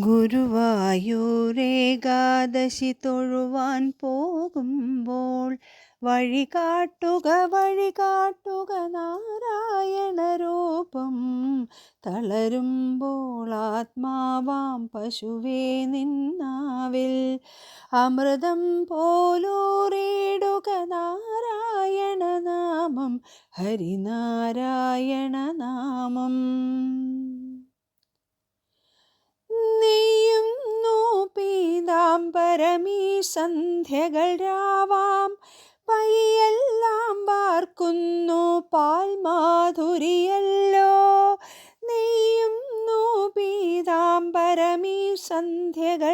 ഗുരുവായൂരേകാദശി തൊഴുവാൻ പോകുമ്പോൾ വഴി കാട്ടുക വഴി കാട്ടുക നാരായണ രൂപം. തളരുമ്പോൾ ആത്മാവാം പശുവേ നിന്നാവിൽ. അമൃതം പോലൂറിടുക ഹരിനാരായണ നാമം പീതാംബരമീ സന്ധ്യകൾ രാവാം. പയ്യെല്ലാം വാർക്കുന്നു പാൽമാധുരിയല്ലോ. നെയ്യുന്നു പീതാംബരമീ സന്ധ്യകൾ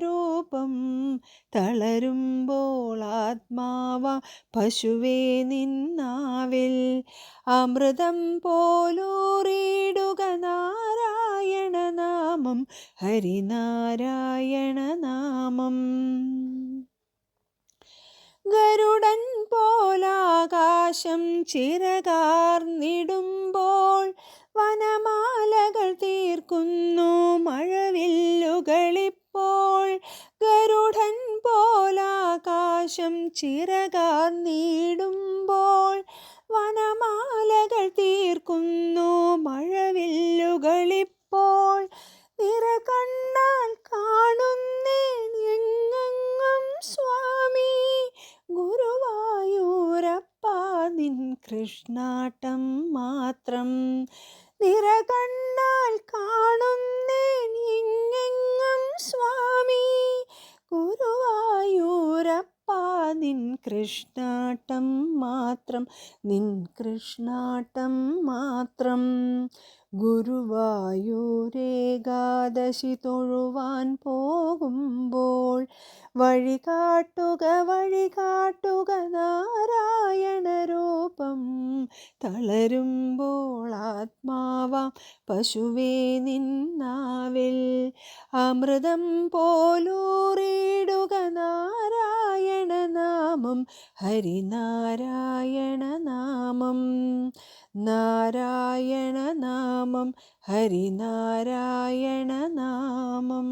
തളരുമ്പോൾ ആത്മാവ പശുവേ നിന്നാവിൽ. അമൃതം പോലൂറിയിടുക നാരായണ നാമം ഹരിനാരായണ നാമം. ഗരുഡൻ പോലാകാശം ചിറകാർന്നിടുമ്പോൾ പോലാകാശം ചിറകാർന്നിടുമ്പോൾ വനമാലകൾ തീർക്കുന്നു മഴവില്ലുകളിപ്പോൾ നിറകണ്ണാൽ കാണുന്നേൻ എങ്ങെങ്ങും സ്വാമി. ഗുരുവായൂരപ്പ നിൻ കൃഷ്ണാട്ടം മാത്രം നിറകണ്ണാൽ കാണുന്നേൻ നിൻ കൃഷ്ണാട്ടം മാത്രം നിൻ കൃഷ്ണാട്ടം മാത്രം. ഗുരുവായൂരേകാദശി തൊഴുവാൻ പോകുമ്പോൾ വഴി കാട്ടുക വഴി കാട്ടുക നാരായണ രൂപം. തളരുമ്പോൾ ആത്മാവാം പശുവേ നിന്നാവിൽ അമൃതം പോലൂറിയിടുക നാരായണ നാമം ഹരിനാരായണ നാമം. നാരായണ നാമം ഹരിനാരായണ നാമം.